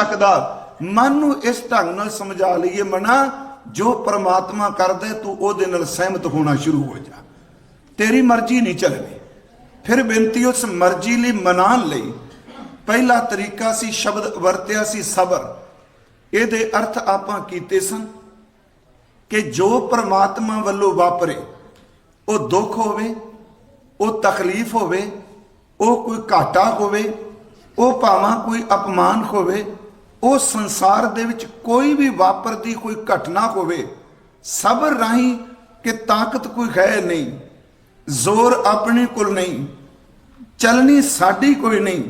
ਸਕਦਾ। ਮਨ ਨੂੰ ਇਸ ਢੰਗ ਨਾਲ ਸਮਝਾ ਲਈਏ ਮਨਾ, ਜੋ ਪ੍ਰਮਾਤਮਾ ਕਰਦਾ ਤੂੰ ਉਹਦੇ ਨਾਲ ਸਹਿਮਤ ਹੋਣਾ ਸ਼ੁਰੂ ਹੋ ਜਾ। ਤੇਰੀ ਮਰਜ਼ੀ ਨਹੀਂ ਚੱਲਣੀ। ਫਿਰ ਬੇਨਤੀ ਉਸ ਮਰਜ਼ੀ ਲਈ ਮਨਾਉਣ ਲਈ ਪਹਿਲਾ ਤਰੀਕਾ ਸੀ, ਸ਼ਬਦ ਵਰਤਿਆ ਸੀ, ਸਬਰ। ਇਹਦੇ ਅਰਥ ਆਪਾਂ ਕੀਤੇ ਸਨ ਕਿ ਜੋ ਪ੍ਰਮਾਤਮਾ ਵੱਲੋਂ ਵਾਪਰੇ, ਉਹ ਦੁੱਖ ਹੋਵੇ, ਉਹ ਤਕਲੀਫ ਹੋਵੇ, ਉਹ ਕੋਈ ਘਾਟਾ ਹੋਵੇ, ਉਹ ਭਾਵਾਂ ਕੋਈ ਅਪਮਾਨ ਹੋਵੇ ਉਹ ਸੰਸਾਰ ਦੇ ਵਿੱਚ ਕੋਈ ਵੀ ਵਾਪਰਦੀ ਕੋਈ ਘਟਨਾ ਹੋਵੇ, ਸਬਰ ਰਾਹੀਂ ਕਿ ਤਾਕਤ ਕੋਈ ਹੈ ਨਹੀਂ, ਜ਼ੋਰ ਆਪਣੇ ਕੋਲ ਨਹੀਂ, ਚੱਲਣੀ ਸਾਡੀ ਕੋਈ ਨਹੀਂ,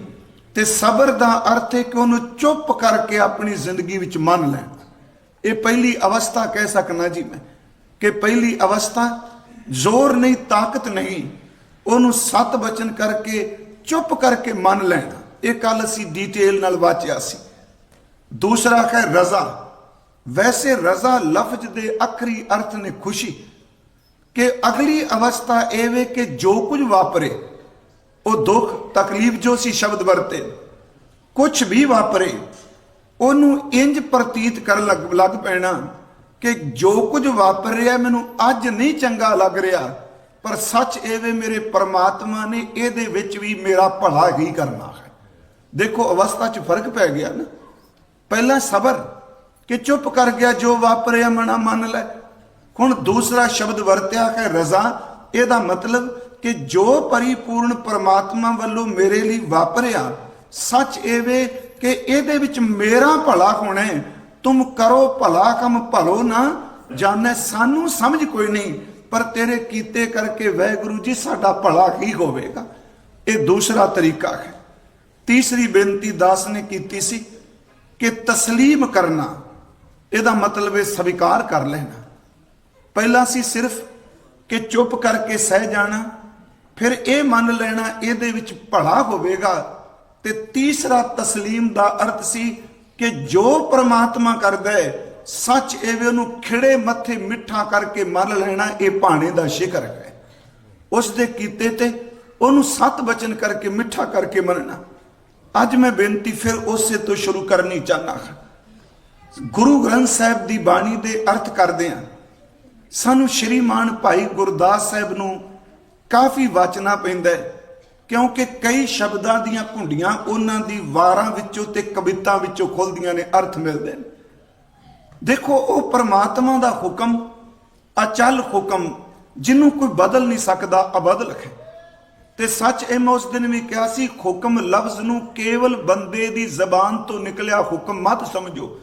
ਤੇ ਸਬਰ ਦਾ ਅਰਥ ਹੈ ਕਿ ਉਹਨੂੰ ਚੁੱਪ ਕਰਕੇ ਆਪਣੀ ਜ਼ਿੰਦਗੀ ਵਿੱਚ ਮੰਨ ਲੈਣਾ। ਇਹ ਪਹਿਲੀ ਅਵਸਥਾ ਕਹਿ ਸਕਣਾ ਜੀ ਮੈਂ ਕਿ ਪਹਿਲੀ ਅਵਸਥਾ ਜ਼ੋਰ ਨਹੀਂ, ਤਾਕਤ ਨਹੀਂ, ਉਹਨੂੰ ਸਤ ਬਚਨ ਕਰਕੇ ਚੁੱਪ ਕਰਕੇ ਮੰਨ ਲੈਣਾ। ਇਹ ਕੱਲ ਅਸੀਂ ਡੀਟੇਲ ਨਾਲ ਵਾਚਿਆ ਸੀ। ਦੂਸਰਾ ਹੈ ਰਜ਼ਾ। ਵੈਸੇ ਰਜ਼ਾ ਲਫ਼ਜ਼ ਦੇ ਅਖਰੀ ਅਰਥ ਨੇ ਖੁਸ਼ੀ ਕਿ ਅਗਲੀ ਅਵਸਥਾ ਇਹ ਵੇ ਕਿ ਜੋ ਕੁਝ ਵਾਪਰੇ, ਉਹ ਦੁੱਖ, ਤਕਲੀਫ ਜੋ ਸੀ ਸ਼ਬਦ ਵਰਤੇ ਕੁਝ ਵੀ ਵਾਪਰੇ, ਉਹਨੂੰ ਇੰਜ ਪ੍ਰਤੀਤ ਕਰਨ ਲੱਗ ਲੱਗ ਪੈਣਾ ਕਿ ਜੋ ਕੁਝ ਵਾਪਰ ਰਿਹਾ ਮੈਨੂੰ ਅੱਜ ਨਹੀਂ ਚੰਗਾ ਲੱਗ ਰਿਹਾ, ਪਰ ਸੱਚ ਇਹ ਵੇ ਮੇਰੇ ਪਰਮਾਤਮਾ ਨੇ ਇਹਦੇ ਵਿੱਚ ਵੀ ਮੇਰਾ ਭਲਾ ਹੀ ਕਰਨਾ ਹੈ। ਦੇਖੋ ਅਵਸਥਾ 'ਚ ਫ਼ਰਕ ਪੈ ਗਿਆ ਨਾ। ਪਹਿਲਾਂ ਸਬਰ ਕਿ ਚੁੱਪ ਕਰ ਗਿਆ ਜੋ ਵਾਪਰਿਆ ਮਨਾ ਮੰਨ ਲੈ। ਹੁਣ ਦੂਸਰਾ ਸ਼ਬਦ ਵਰਤਿਆ ਹੈ ਰਜ਼ਾ। ਇਹਦਾ ਮਤਲਬ ਕਿ ਜੋ ਪਰਿਪੂਰਨ ਪਰਮਾਤਮਾ ਵੱਲੋਂ ਮੇਰੇ ਲਈ ਵਾਪਰਿਆ, ਸੱਚ ਇਹ ਵੇ ਕਿ ਇਹਦੇ ਵਿੱਚ ਮੇਰਾ ਭਲਾ ਹੋਣਾ ਹੈ। ਤੁਮ ਕਰੋ ਭਲਾ ਕੰਮ ਭਲੋ ਨਾ। ਜਾਣੈ ਸਾਨੂੰ ਸਮਝ ਕੋਈ ਨਹੀਂ, ਪਰ ਤੇਰੇ ਕੀਤੇ ਕਰਕੇ ਵਾਹਿਗੁਰੂ ਜੀ ਸਾਡਾ ਭਲਾ ਹੀ ਹੋਵੇਗਾ। ਇਹ ਦੂਸਰਾ ਤਰੀਕਾ ਹੈ। ਤੀਸਰੀ ਬੇਨਤੀ ਦਾਸ ਨੇ ਕੀਤੀ ਸੀ ਕਿ ਤਸਲੀਮ ਕਰਨਾ, ਇਹਦਾ ਮਤਲਬ ਹੈ ਸਵੀਕਾਰ ਕਰ ਲੈਣਾ। ਪਹਿਲਾਂ ਸੀ ਸਿਰਫ ਕਿ ਚੁੱਪ ਕਰਕੇ ਸਹਿ ਜਾਣਾ, ਫਿਰ ਇਹ ਮੰਨ ਲੈਣਾ ਇਹਦੇ ਵਿੱਚ ਭਲਾ ਹੋਵੇਗਾ। ਤੇ ਤੀਸਰਾ ਤਸਲੀਮ ਦਾ ਅਰਥ ਸੀ ਕਿ ਜੋ ਪ੍ਰਮਾਤਮਾ ਕਰਦਾ ਹੈ, ਸੱਚ ਐਵੇਂ ਉਹਨੂੰ ਖਿੜੇ ਮੱਥੇ ਮਿੱਠਾ ਕਰਕੇ ਮੰਨ ਲੈਣਾ, ਇਹ ਭਾਣੇ ਦਾ ਸ਼ਿਕਰ ਹੈ। ਉਸ ਦੇ ਕੀਤੇ ਤੇ ਉਹਨੂੰ ਸਤ ਬਚਨ ਕਰਕੇ ਮਿੱਠਾ ਕਰਕੇ ਮੰਨਣਾ। ਅੱਜ ਮੈਂ ਬੇਨਤੀ ਫਿਰ ਉਸੇ ਤੋਂ ਸ਼ੁਰੂ ਕਰਨੀ ਚਾਹਨਾ ਹਾਂ। ਗੁਰੂ ਗ੍ਰੰਥ ਸਾਹਿਬ ਦੀ ਬਾਣੀ ਦੇ ਅਰਥ ਕਰਦੇ ਹਾਂ। ਸਾਨੂੰ ਸ਼੍ਰੀਮਾਨ ਭਾਈ ਗੁਰਦਾਸ ਸਾਹਿਬ ਨੂੰ ਕਾਫੀ ਵਾਚਨਾ ਪੈਂਦਾ ਹੈ, ਕਿਉਂਕਿ ਕਈ ਸ਼ਬਦਾਂ ਦੀਆਂ ਘੁੰਡੀਆਂ ਉਹਨਾਂ ਦੀ ਵਾਰਾਂ ਵਿੱਚੋਂ ਤੇ ਕਵਿਤਾ ਵਿੱਚੋਂ ਖੁੱਲਦੀਆਂ ਨੇ, ਅਰਥ ਮਿਲਦੇ ਨੇ। ਦੇਖੋ, ਉਹ ਪਰਮਾਤਮਾ ਦਾ ਹੁਕਮ, ਅਚਲ ਹੁਕਮ, ਜਿਹਨੂੰ ਕੋਈ ਬਦਲ ਨਹੀਂ ਸਕਦਾ, ਅਬਦਲ ਹੈ। ਤੇ ਸੱਚ ਇਹ ਮੈਂ ਉਸ ਦਿਨ ਵੀ ਕਿਹਾ ਸੀ, ਹੁਕਮ ਲਫ਼ਜ਼ ਨੂੰ ਕੇਵਲ ਬੰਦੇ ਦੀ ਜ਼ਬਾਨ ਤੋਂ ਨਿਕਲਿਆ ਹੁਕਮ ਮਤ ਸਮਝੋ।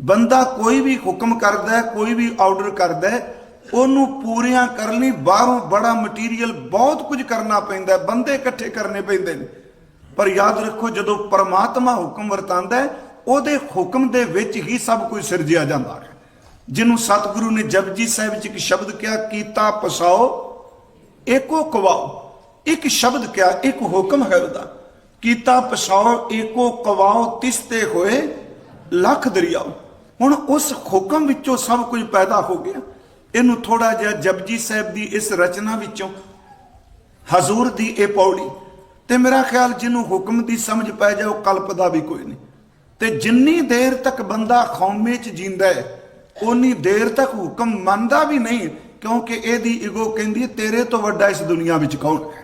ਬੰਦਾ ਕੋਈ ਵੀ ਹੁਕਮ ਕਰਦਾ ਹੈ, ਕੋਈ ਵੀ ਆਰਡਰ ਕਰਦਾ ਹੈ, ਉਹਨੂੰ ਪੂਰੀਆਂ ਕਰਨ ਲਈ, ਬਾਹਰੋਂ ਬੜਾ ਮਟੀਰੀਅਲ ਬਹੁਤ ਕੁਝ ਕਰਨਾ ਪੈਂਦਾ ਬੰਦੇ ਇਕੱਠੇ ਕਰਨੇ ਪੈਂਦੇ ਨੇ। ਪਰ ਯਾਦ ਰੱਖੋ, ਜਦੋਂ ਪਰਮਾਤਮਾ ਹੁਕਮ ਵਰਤਾਂਦਾ ਹੈ, ਉਹਦੇ ਹੁਕਮ ਦੇ ਵਿੱਚ ਹੀ ਸਭ ਕੁਝ ਸਿਰਜਿਆ ਜਾਂਦਾ ਹੈ। ਜਿਹਨੂੰ ਸਤਿਗੁਰੂ ਨੇ ਜਪਜੀ ਸਾਹਿਬ ਵਿੱਚ ਇੱਕ ਸ਼ਬਦ ਕਿਹਾ, ਕੀਤਾ ਪਸਾਓ, ਏਕੋ ਕਵਾਓ। ਇੱਕ ਸ਼ਬਦ ਕਿਹਾ, ਇੱਕ ਹੁਕਮ ਹੈ ਉਹਦਾ। ਕੀਤਾ ਪਸਾਓ ਏਕੋ ਕਵਾਓ ਤਿਸਤੇ ਹੋਏ, ਲੱਖ ਦਰਿਆਓ। ਹੁਣ ਉਸ ਹੁਕਮ ਵਿੱਚੋਂ ਸਭ ਕੁਝ ਪੈਦਾ ਹੋ ਗਿਆ। ਇਹਨੂੰ ਥੋੜਾ ਜਿਹਾ ਜਪਜੀ ਸਾਹਿਬ ਦੀ ਇਸ ਰਚਨਾ ਵਿੱਚੋਂ, ਹਜ਼ੂਰ ਦੀ ਇਹ ਪੌੜੀ। ਤੇ ਮੇਰਾ ਖਿਆਲ ਜਿਹਨੂੰ ਹੁਕਮ ਦੀ ਸਮਝ ਪੈ ਜਾਏ, ਉਹ ਕਲਪਦਾ ਵੀ ਕੋਈ ਨਹੀਂ। ਤੇ ਜਿੰਨੀ ਦੇਰ ਤੱਕ ਬੰਦਾ ਖੌਮੇ 'ਚ ਜਿੰਦਾ ਹੈ ਉਨੀ ਦੇਰ ਤੱਕ ਹੁਕਮ ਮੰਨਦਾ ਵੀ ਨਹੀਂ, ਕਿਉਂਕਿ ਇਹਦੀ ਈਗੋ ਕਹਿੰਦੀ ਤੇਰੇ ਤੋਂ ਵੱਡਾ ਇਸ ਦੁਨੀਆ ਵਿੱਚ ਕੌਣ ਹੈ?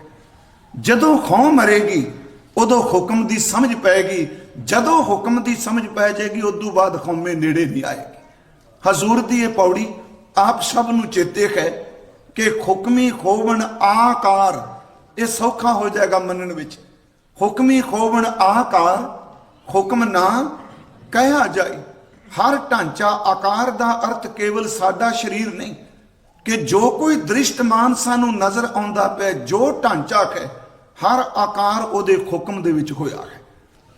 ਜਦੋਂ ਖੌਮ ਮਰੇਗੀ, ਉਦੋਂ ਹੁਕਮ ਦੀ ਸਮਝ ਪੈਗੀ ਜਦੋਂ ਹੁਕਮ ਦੀ ਸਮਝ ਪੈ ਜਾਏਗੀ, ਉਦੋਂ ਬਾਅਦ ਖੌਮੇ ਨੇੜੇ ਨਹੀਂ ਆਏਗੀ। ਹਜ਼ੂਰ ਦੀ ਇਹ ਪੌੜੀ ਆਪ ਸਭ ਨੂੰ ਚੇਤੇ ਹੈ ਕਿ ਹੁਕਮੀ ਖੋਵਣ ਆਕਾਰ, ਇਹ ਸੌਖਾ ਹੋ ਜਾਏਗਾ ਮੰਨਣ ਵਿੱਚ। ਹੁਕਮੀ ਖੋਵਣ ਆਕਾਰ, ਹੁਕਮ ਨਾ ਕਹਿਆ ਜਾਏ। ਹਰ ਢਾਂਚਾ, ਆਕਾਰ ਦਾ ਅਰਥ ਕੇਵਲ ਸਾਡਾ ਸਰੀਰ ਨਹੀਂ, ਕਿ ਜੋ ਕੋਈ ਦ੍ਰਿਸ਼ਟਮਾਨ ਸਾਨੂੰ ਨਜ਼ਰ ਆਉਂਦਾ ਪਿਆ, ਜੋ ਢਾਂਚਾ ਹੈ ਹਰ ਆਕਾਰ ਉਹਦੇ ਹੁਕਮ ਦੇ ਵਿੱਚ ਹੋਇਆ ਹੈ।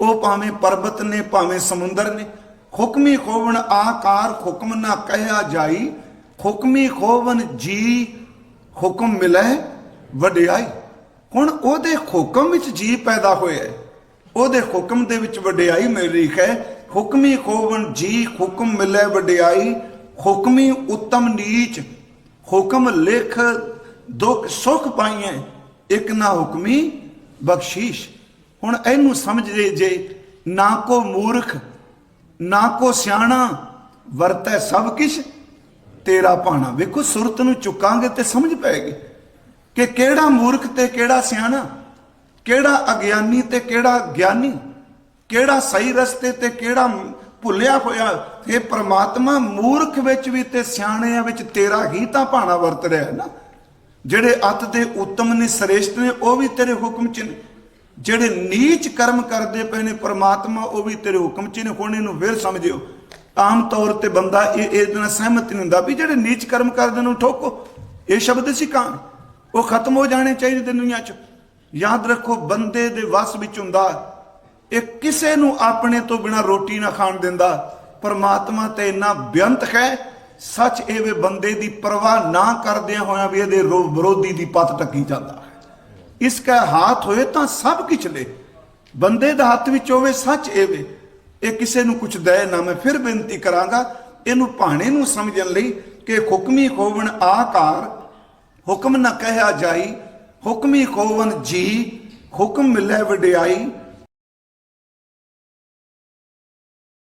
ਉਹ ਭਾਵੇਂ ਪਰਬਤ ਨੇ, ਭਾਵੇਂ ਸਮੁੰਦਰ ਨੇ, ਹੁਕਮੀ ਖੋਵਣ ਆਕਾਰ ਹੁਕਮ ਨਾ ਕਹਿਆ ਜਾਈ, ਹੁਕਮੀ ਖੋਵਨ ਜੀ ਹੁਕਮ ਮਿਲੇ ਵਡਿਆਈ। ਹੁਣ ਉਹਦੇ ਹੁਕਮ ਵਿੱਚ ਜੀ ਪੈਦਾ ਹੋਇਆ ਹੈ। ਉਹਦੇ ਹੁਕਮ ਦੇ ਵਿੱਚ ਵਡਿਆਈ ਮਿਲ ਰਹੀ ਹੈ। ਹੁਕਮੀ ਖੋਵਣ ਜੀ ਹੁਕਮ ਮਿਲੇ ਵਡਿਆਈ, ਹੁਕਮੀ ਉੱਤਮ ਨੀਚ, ਹੁਕਮ ਲਿਖ ਦੁੱਖ ਸੁਖ ਪਾਈਐ। ਇੱਕ ਨਾ ਹੁਕਮੀ ਬਖਸ਼ੀਸ਼। ਹੁਣ ਇਹਨੂੰ ਸਮਝਦੇ ਜੇ ਨਾ ਕੋ ਮੂਰਖ, ਨਾ ਕੋ ਸਿਆਣਾ ਵਰਤੈ ਸਭ ਕਿਛ, ਤੇਰਾ ਭਾਣਾ। ਵੇਖੋ, ਸੁਰਤ ਨੂੰ ਚੁੱਕਾਂਗੇ ਤੇ ਸਮਝ ਪੈਗੀ ਕਿ ਕਿਹੜਾ ਮੂਰਖ ਤੇ ਕਿਹੜਾ ਸਿਆਣਾ, ਕਿਹੜਾ ਅਗਿਆਨੀ ਤੇ ਕਿਹੜਾ ਗਿਆਨੀ, ਕਿਹੜਾ ਸਹੀ ਰਸਤੇ ਤੇ ਕਿਹੜਾ ਭੁੱਲਿਆ ਹੋਇਆ ਇਹ ਪ੍ਰਮਾਤਮਾ ਮੂਰਖ ਵਿੱਚ ਵੀ ਤੇ ਸਿਆਣਿਆਂ ਵਿੱਚ ਤੇਰਾ ਹੀ ਤਾਂ ਭਾਣਾ ਵਰਤ ਰਿਹਾ ਹੈ ਨਾ। ਜਿਹੜੇ ਅਤ ਦੇ ਉੱਤਮ ਨੇ, ਸ੍ਰੇਸ਼ਟ ਨੇ, ਉਹ ਵੀ ਤੇਰੇ ਹੁਕਮ ਚ ਨੇ। ਜਿਹੜੇ ਨੀਚ ਕਰਮ ਕਰਦੇ ਪਏ ਨੇ, ਪ੍ਰਮਾਤਮਾ, ਉਹ ਵੀ ਤੇਰੇ ਹੁਕਮ ਚ ਨੇ। ਹੁਣ ਇਹਨੂੰ ਫਿਰ ਸਮਝਿਓ। ਆਮ ਤੌਰ ਤੇ ਬੰਦਾ ਇਹ ਇਹਦੇ ਨਾਲ ਸਹਿਮਤ ਨਹੀਂ ਹੁੰਦਾ ਵੀ ਜਿਹੜੇ ਨੀਚ ਕਰਮ ਕਰਦੇ ਨੂੰ ਠੋਕੋ। ਇਹ ਸ਼ਬਦ ਸੀ ਕਾਂ ਉਹ ਖਤਮ ਹੋ ਜਾਣੇ ਚਾਹੀਦੇ ਦੁਨੀਆ ਚ। ਯਾਦ ਰੱਖੋ, ਬੰਦੇ ਦੇ ਵਸ ਵਿੱਚ ਹੁੰਦਾ, ਇਹ ਕਿਸੇ ਨੂੰ ਆਪਣੇ ਤੋਂ ਬਿਨਾ ਰੋਟੀ ਨਾ ਖਾਣ ਦਿੰਦਾ। ਪਰਮਾਤਮਾ ਤੇ ਇੰਨਾ ਬੇਅੰਤ ਹੈ ਸੱਚ ਇਹ ਵੇ ਬੰਦੇ ਦੀ ਪਰਵਾਹ ਨਾ ਕਰਦਿਆਂ ਹੋਇਆ ਵੀ ਇਹਦੇ ਵਿਰੋਧੀ ਦੀ ਪਤ ਟੱਕੀ ਜਾਂਦਾ ਇਸ ਕਾ ਹਾਥ ਹੋਏ ਤਾਂ ਸਭ ਕੁਛ ਲੈ। ਬੰਦੇ ਦਾ ਹੱਥ ਵਿੱਚ ਹੋਵੇ ਸੱਚ ਇਹ ਵੇ ਇਹ ਕਿਸੇ ਨੂੰ ਕੁਛ ਦੇ ਨਾ ਮੈਂ ਫਿਰ ਬੇਨਤੀ ਕਰਾਂਗਾ, ਇਹਨੂੰ ਭਾਣੇ ਨੂੰ ਸਮਝਣ ਲਈ ਕਿ ਹੁਕਮੀ ਖੋਵਣ ਆਕਾਰ, ਹੁਕਮ ਨਾ ਕਹਿਆ ਜਾਈ, ਹੁਕਮੀ ਖੋਵਨ ਜੀ, ਹੁਕਮ ਮਿਲੇ ਵਡਿਆਈ